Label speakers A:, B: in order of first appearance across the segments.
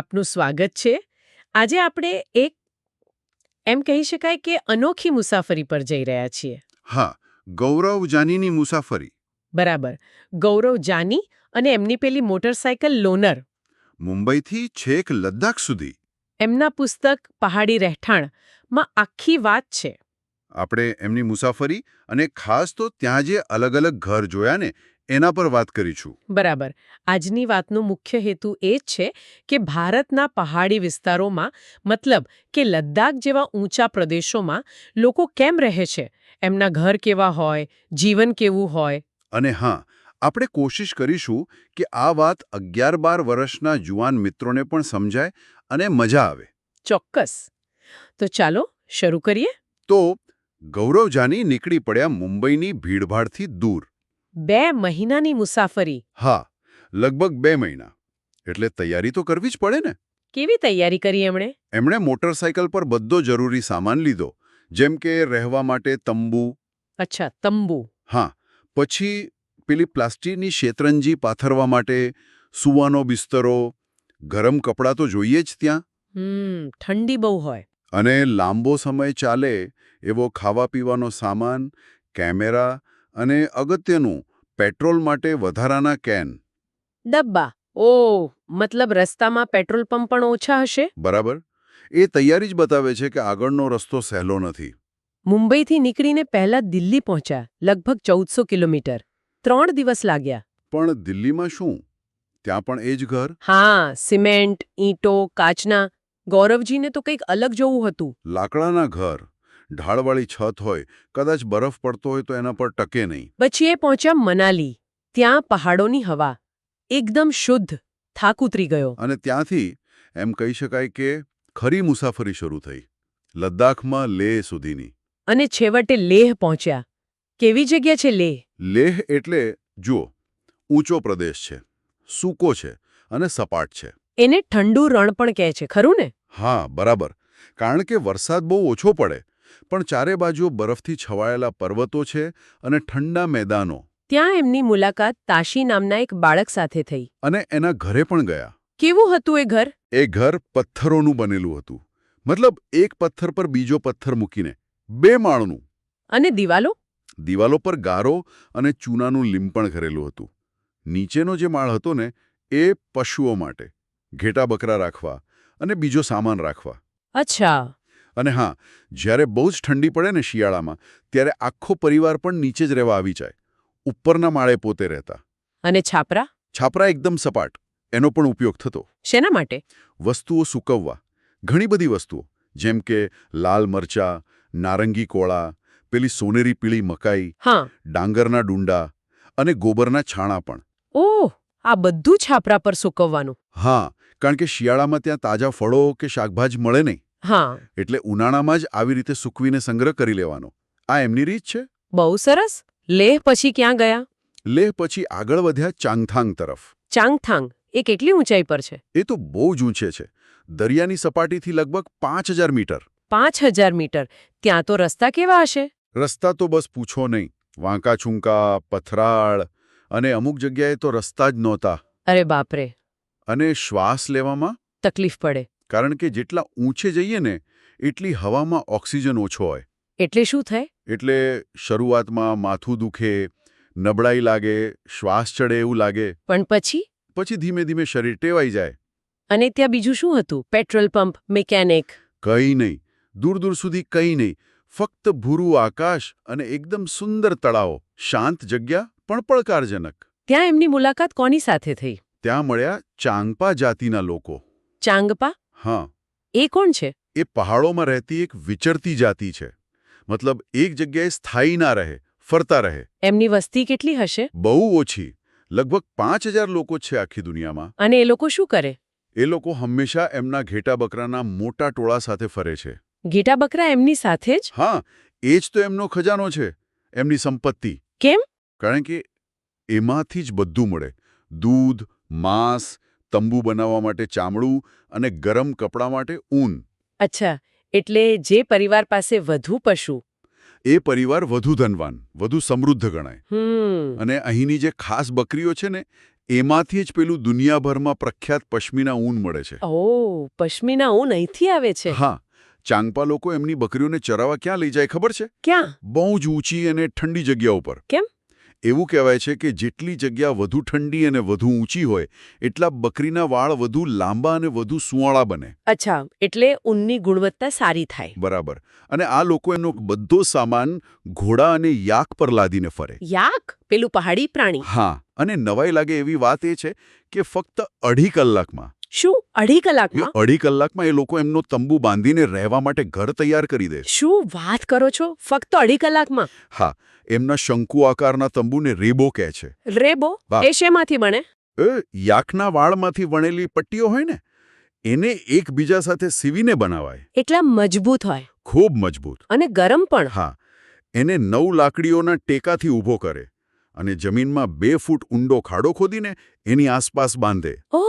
A: આપનું સ્વાગત છે. આજે આપણે એક એમ કહી શકાય કે અનોખી મુસાફરી પર જઈ રહ્યા છીએ.
B: હા ગૌરવ જાનીની મુસાફરી.
A: બરાબર. ગૌરવ જાની અને એમની પેલી મોટરસાયકલ લોનર.
B: મુંબઈથી છેક લદ્દાખ સુધી.
A: એમના પુસ્તક પહાડી રહેઠાણમાં આખી વાત છે.
B: આપણે એમની મુસાફરી અને ખાસ તો ત્યાં જે અલગ અલગ ઘર જોયા ને એના પર વાત કરીશું.
A: બરાબર. આજની વાતનો મુખ્ય હેતુ એ જ છે કે ભારતના પહાડી વિસ્તારોમાં મતલબ કે લદ્દાખ જેવા ઊંચા પ્રદેશોમાં લોકો કેમ રહે છે? એમના ઘર કેવા હોય? જીવન કેવું હોય?
B: અને હા આપણે કોશિશ કરીશું કે આ વાત અગિયાર બાર વર્ષના જુવાન મિત્રોને પણ સમજાય અને મજા આવે.
A: ચોક્કસ. તો ચાલો શરૂ કરીએ?
B: તો ગૌરવ જાની નીકળી પડ્યા મુંબઈની ભીડભાડથી દૂર.
A: બે મહિનાની મુસાફરી.
B: હા લગભગ બે મહિના. એટલે તૈયારી તો કરવી જ પડે ને.
A: કેવી તૈયારી કરી એમણે?
B: એમણે મોટરસાયકલ પર બધો જરૂરી સામાન લીધો જેમ કે રહેવા માટે તંબુ.
A: અચ્છા તંબુ.
B: હા પછી પેલી પ્લાસ્ટિકની શેતરંજી પાથરવા માટે સૂવાનો બિસ્તરો ગરમ કપડાં તો જોઈએ જ ત્યાં.
A: ઠંડી બહુ હોય.
B: અને લાંબો સમય ચાલે એવો ખાવા પીવાનો સામાન કેમેરા અને અગત્યનું પેટ્રોલ માટે વધારાના કેન.
A: ડબ્બા. ઓ મતલબ રસ્તામાં પેટ્રોલ પંપ પણ ઓછા હશે?
B: બરાબર. એ તૈયારી જ બતાવે છે કે આગળનો રસ્તો સહેલો નથી.
A: મુંબઈથી નીકળીને પહેલા દિલ્હી પહોંચ્યા લગભગ ચૌદસો કિલોમીટર. ત્રણ દિવસ લાગ્યા.
B: પણ દિલ્હીમાં શું? ત્યાં પણ એ જ ઘર?
A: હા સિમેન્ટ ઈંટો કાચના. ગૌરવજીને તો કંઈક અલગ જોવું હતું.
B: લાકડાના ઘર. ઢાળવાળી છત હોય કદાચ બરફ પડતો હોય તો એના પર ટકે નહીં.
A: પછી એ પહોંચ્યા મનાલી. ત્યાં પહાડોની હવા એકદમ શુદ્ધ થાક ઉતરી ગયો.
B: અને ત્યાંથી એમ કહી શકાય કે ખરી મુસાફરી શરૂ થઈ લદ્દાખમાં લેહ સુધીની.
A: અને છેવટે લેહ પહોંચ્યા. કેવી જગ્યા છે લેહ?
B: લેહ એટલે જુઓ ઊંચો પ્રદેશ છે સૂકો છે અને સપાટ છે.
A: એને ઠંડુ રણ પણ કહે છે ખરું ને?
B: હા બરાબર. કારણ કે વરસાદ બહુ ઓછો પડે પણ ચારે બાજુ બરફથી છવાયેલા પર્વતો છે અને ઠંડા મેદાનો.
A: ત્યાં એમની મુલાકાત તાશી નામના એક બાળક સાથે થઈ.
B: અને એના ઘરે પણ ગયા.
A: કેવું હતું એ ઘર?
B: એ ઘર પથ્થરોનું બનેલું હતું. મતલબ એક પથ્થર પર બીજો પથ્થર મૂકીને. બે માળનું.
A: અને દિવાલો?
B: દિવાલો પર ગારો અને ચૂનાનું લીંપણ કરેલું હતું. નીચેનો જે માળ હતો ને એ પશુઓ માટે. ઘેટા બકરા રાખવા અને બીજો સામાન રાખવા.
A: અચ્છા.
B: અને હા જ્યારે બહુ જ ઠંડી પડે ને શિયાળામાં ત્યારે આખો પરિવાર પણ નીચે જ રહેવા આવી જાય. ઉપરના માળે પોતે રહેતા.
A: અને છાપરા?
B: છાપરા એકદમ સપાટ. એનો પણ ઉપયોગ થતો.
A: શેના માટે?
B: વસ્તુઓ સૂકવવા. ઘણી બધી વસ્તુઓ. જેમ કે લાલ મરચા નારંગી કોળા પેલી સોનેરી પીળી મકાઈ
A: હા.
B: ડાંગરના ડુંડા અને ગોબરના છાણા પણ.
A: ઓહ આ બધું છાપરા પર સૂકવવાનું.
B: હા કારણ કે શિયાળામાં ત્યાં તાજા ફળો કે શાકભાજી મળે નહીં.
A: હા.
B: એટલે ઉનાળામાં જ આવી રીતે સૂકવીને સંગ્રહ કરી લેવાનો. આ એમની રીત છે?
A: બહુ સરસ. લેહ પછી ક્યાં ગયા?
B: લેહ પછી આગળ વધ્યા ચાંગથાંગ તરફ.
A: ચાંગથાંગ. એ કેટલી ઊંચાઈ પર છે?
B: એ તો બહુ જ ઊંચે છે. દરિયાની સપાટીથી લગભગ પાંચ હજાર મીટર.
A: પાંચ હજાર મીટર. ત્યાં તો રસ્તા કેવા હશે?
B: રસ્તા તો બસ પૂછો નહીં. વાંકા છૂંકા પથરાળ અને અમુક જગ્યાએ તો રસ્તા જ નહોતા.
A: અરે બાપરે.
B: અને શ્વાસ લેવામાં?
A: તકલીફ પડે.
B: કારણ કે જેટલા ઊંચે જઈએ ને એટલી હવામાં ઓક્સિજન ઓછો હોય.
A: એટલે શું થાય?
B: એટલે શરૂઆતમાં માથું દુખે નબળાઈ લાગે શ્વાસ ચડે એવું લાગે.
A: પણ પછી?
B: પછી ધીમે ધીમે શરીર ટેવાઈ જાય.
A: અને ત્યાં બીજું શું હતું? Petrol pump mechanic?
B: કંઈ નહીં. દૂર દૂર સુધી કંઈ નહીં. ફક્ત ભૂરું આકાશ અને એકદમ સુંદર તળાવો. શાંત જગ્યા પણ પડકારજનક.
A: ત્યાં એમની મુલાકાત કોની સાથે થઈ?
B: ત્યાં મળ્યા ચાંગપા જાતિના લોકો.
A: ચાંગપા?
B: હા.
A: એ કોણ છે?
B: એ પહાડોમાં રહેતી એક વિચરતી જાતિ છે. મતલબ એક જગ્યાએ સ્થાયી ના રહે ફરતા રહે.
A: એમની વસ્તી કેટલી હશે?
B: બહુ ઓછી. લગભગ પાંચ હજાર લોકો છે આખી દુનિયામાં.
A: અને એ લોકો શું કરે?
B: એ લોકો હંમેશા એમના ઘેટા બકરાના મોટા ટોળા સાથે ફરે છે.
A: ઘેટા બકરા એમની સાથે જ?
B: હા એ જ તો એમનો ખજાનો છે. એમની સંપત્તિ.
A: કેમ?
B: કારણ કે એમાંથી જ બધું મળે. દૂધ માંસ તંબુ બનાવવા માટે ચામડું અને ગરમ કપડાં માટે ઊન.
A: અચ્છા એટલે જે પરિવાર પાસે વધુ પશુ.
B: એ પરિવાર વધુ ધનવાન વધુ સમૃદ્ધ ગણાય. અને અહીંની જે ખાસ બકરીઓ છે ને એમાંથી જ પેલું દુનિયાભરમાં પ્રખ્યાત પશ્મિના ઊન મળે છે.
A: ઓ પશ્મિના ઊન અહીંથી આવે છે?
B: હા ચાંગપા લોકો એમની બકરીઓને ચરાવવા ક્યાં લઈ જાય ખબર છે?
A: ક્યાં?
B: બહુ જ ઊંચી અને ઠંડી જગ્યા ઉપર.
A: કેમ?
B: એવું કહેવાય છે કે જેટલી જગ્યા વધુ ઠંડી અને વધુ ઊંચી હોય એટલા બકરીના વાળ વધુ લાંબા અને વધુ સુવાળા બને.
A: અચ્છા એટલે ઊનની ગુણવત્તા સારી થાય.
B: બરાબર. અને આ લોકો એનો બધો સામાન ઘોડા અને યાક પર લાદીને ફરે.
A: યાક? પેલું પહાડી પ્રાણી.
B: હા અને નવાઈ લાગે એવી વાત એ છે કે ફક્ત અઢી કલાકમાં.
A: શું અઢી કલાકમાં?
B: અઢી કલાકમાં એ લોકો એમનો તંબુ બાંધીને રહેવા માટે ઘર તૈયાર કરી દે.
A: શું વાત કરો છો? ફક્ત અઢી કલાકમાં?
B: હા એમના શંકુ આકારના તંબુને રેબો કહે છે.
A: રેબો? એ શેમાંથી બને?
B: એ યાકના વાળમાંથી વણેલી પટ્ટીઓ હોય ને એને એકબીજા સાથે સીવીને બનાવાય.
A: એટલા મજબૂત હોય.
B: ખૂબ મજબૂત.
A: અને ગરમ પણ.
B: હા એને નવ લાકડીઓના ટેકાથી ઊભો કરે અને જમીનમાં બે ફૂટ ઊંડો ખાડો ખોદીને એની આસપાસ બાંધે.
A: ઓ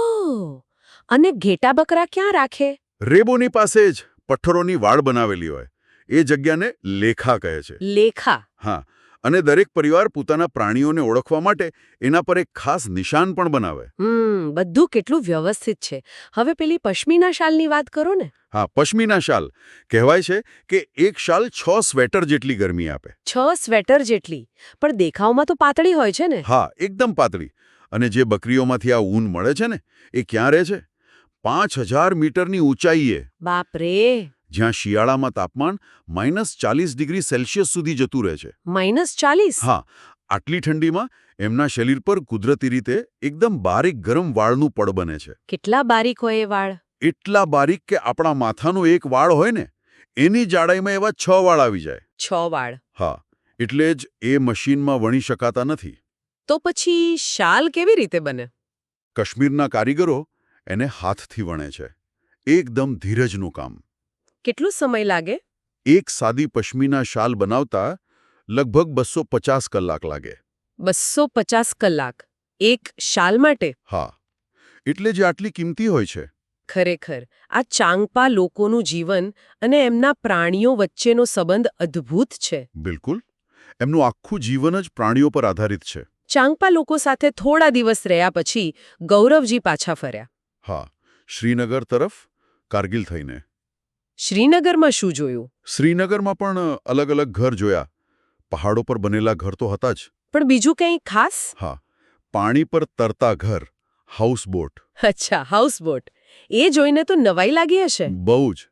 A: અને ઘેટા બકરા ક્યાં રાખે?
B: રેબોની પાસે જ પથ્થરોની વાડ બનાવેલી હોય. એ જગ્યાને લેખા કહે છે.
A: લેખા.
B: હા અને દરેક પરિવાર પોતાના પ્રાણીઓને ઓળખવા માટે એના પર એક ખાસ નિશાન પણ બનાવે.
A: હમ બધું કેટલું વ્યવસ્થિત છે. હવે પેલી પશ્મિના શાલની વાત કરો ને.
B: હા પશ્મિના શાલ. કહેવાય છે કે એક શાલ છ સ્વેટર જેટલી ગરમી આપે.
A: છ સ્વેટર જેટલી. પણ દેખાવમાં તો પાતળી હોય છે ને.
B: હા એકદમ પાતળી. અને જે બકરીઓમાંથી આ ઊન મળે છે ને એ ક્યાં રહે છે? પાંચ હજાર મીટરની ઊંચાઈએ.
A: બાપરે!
B: જ્યાં શિયાળામાં તાપમાન માઇનસ ચાલીસ ડિગ્રી સેલ્સિયસ સુધી જતું રહે છે.
A: માઇનસ ચાલીસ?
B: હા આટલી ઠંડીમાં એમના શરીર પર કુદરતી રીતે એકદમ બારીક ગરમ વાળનું પડ બને છે.
A: કેટલા બારીક હોય એ વાળ?
B: એટલા બારીક કે આપણા માથાનું એક વાળ હોય ને એની જાડાઈમાં એવા છ વાળ આવી જાય.
A: છ વાળ.
B: હા એટલે જ એ મશીનમાં વણી શકાતા નથી.
A: તો પછી શાલ કેવી રીતે બને?
B: કાશ્મીરના કારીગરો એને હાથથી વણે છે. એકદમ ધીરજનું કામ.
A: કેટલો સમય લાગે?
B: એક સાદી પશ્મિના શાલ બનાવતા લગભગ બસો પચાસ કલાક લાગે.
A: બસો પચાસ કલાક. એક શાલ માટે?
B: હા. એટલે જે આટલી કિંમતી હોય છે.
A: ખરેખર. આ ચાંગપા લોકોનું જીવન અને એમના પ્રાણીઓ વચ્ચેનો સંબંધ અદ્ભુત છે.
B: બિલકુલ. એમનું આખું જીવન જ પ્રાણીઓ પર આધારિત છે.
A: ચાંગપા લોકો સાથે થોડા દિવસ રહ્યા પછી ગૌરવજી પાછા ફર્યા.
B: હા શ્રીનગર તરફ કારગિલ થઈને.
A: શ્રીનગરમાં શું જોયું?
B: શ્રીનગરમાં પણ અલગ અલગ ઘર જોયા. પહાડો પર બનેલા ઘર તો હતા જ.
A: પણ બીજું કંઈ ખાસ?
B: હા પાણી પર તરતા ઘર હાઉસબોટ
A: અચ્છા હાઉસબોટ એ જોઈને તો નવાઈ લાગી હશે.
B: બહુ જ.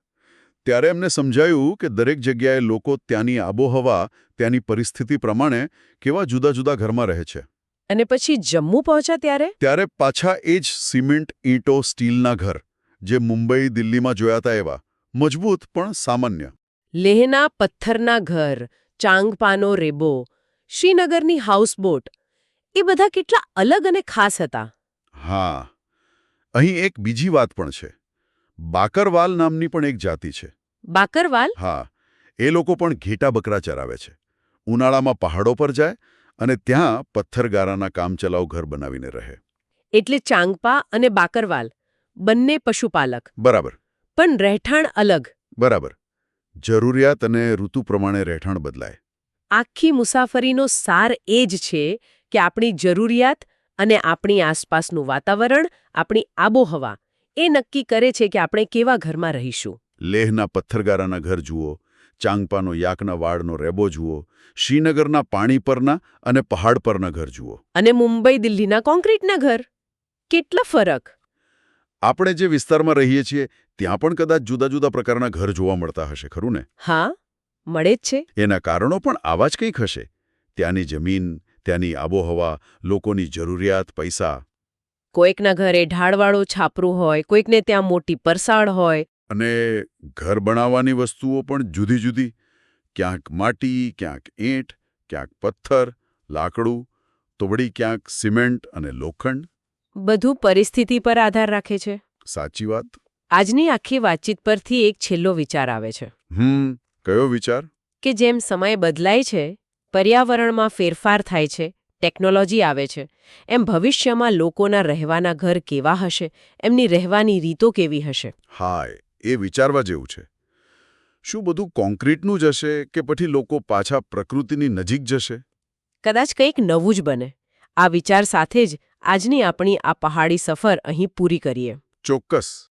B: ત્યારે એમને સમજાયું કે દરેક જગ્યાએ લોકો ત્યાંની આબોહવા ત્યાંની પરિસ્થિતિ પ્રમાણે કેવા જુદા જુદા ઘરમાં રહે છે.
A: અને પછી જમ્મુ પહોંચ્યા ત્યારે?
B: ત્યારે પાછા એ જ સિમેન્ટ ઈંટો સ્ટીલના ઘર જે મુંબઈ દિલ્હીમાં જોયા હતા એવા મજબૂત પણ સામાન્ય.
A: લેહના પથ્થરના ઘર ચાંગપાનો રેબો શ્રીનગરની હાઉસબોટ એ બધા કેટલા અલગ અને ખાસ હતા.
B: હા અહીં એક બીજી વાત પણ છે. બાકરવાલ નામની પણ એક જાતિ છે.
A: બાકરવાલ?
B: હા એ લોકો પણ ઘેટા બકરા ચરાવે છે. ઉનાળામાં પહાડો પર જાય અને ત્યાં પથ્થરગારાના કામચલાઉ ઘર બનાવીને રહે.
A: એટલે ચાંગપા અને બાકરવાલ બંને પશુપાલક.
B: બરાબર.
A: પણ રહેઠાણ અલગ.
B: બરાબર. જરૂરિયાત અને ઋતુ પ્રમાણે રહેઠાણ બદલાય.
A: આખી મુસાફરીનો સાર એ જ છે કે આપણી જરૂરિયાત અને આપણી આસપાસનું વાતાવરણ આપણી આબોહવા એ નક્કી કરે છે કે આપણે કેવા ઘરમાં રહીશું.
B: લેહના પથ્થરગારાના ઘર જુઓ ચાંગપાનો યાકના વાડનો રેબો જુઓ શ્રીનગરના પાણી પરના અને પહાડ પરના ઘર જુઓ.
A: અને મુંબઈ દિલ્હીના કોન્ક્રીટના ઘર. કેટલા ફરક?
B: આપણે જે વિસ્તારમાં રહીએ છીએ ત્યાં પણ કદાચ જુદા જુદા પ્રકારના ઘર જોવા મળતા હશે ખરું ને?
A: હા મળે જ છે.
B: એના કારણો પણ આવા જ કંઈક હશે. ત્યાંની જમીન ત્યાંની આબોહવા લોકોની જરૂરિયાત પૈસા.
A: કોઈકના ઘરે ઢાળવાળો છાપરું હોય કોઈકને ત્યાં મોટી પરસાળ હોય
B: અને ઘર બનાવવાની વસ્તુઓ પણ જુદી જુદી. ક્યાંક માટી ક્યાંક ઈંટ ક્યાંક પથ્થર લાકડું તો વળી ક્યાંક સિમેન્ટ અને લોખંડ.
A: બધું પરિસ્થિતિ પર આધાર રાખે છે.
B: સાચી વાત.
A: આજની આખી વાતચીત પરથી એક છેલ્લો વિચાર આવે છે.
B: હમ કયો વિચાર?
A: કે જેમ સમય બદલાય છે પર્યાવરણમાં ફેરફાર થાય છે ટેકનોલોજી આવે છે એમ ભવિષ્યમાં લોકોના રહેવાના ઘર કેવા હશે એમની રહેવાની રીતો કેવી હશે?
B: હાય. એ વિચારવા જેવું છે. શું બધું કોન્ક્રીટનું જ હશે કે પછી લોકો પાછા પ્રકૃતિની નજીક જશે?
A: કદાચ કંઈક નવું જ બને. આ વિચાર સાથે જ આજની આપણી આ પહાડી સફર અહીં પૂરી કરીએ.
B: ચોક્કસ.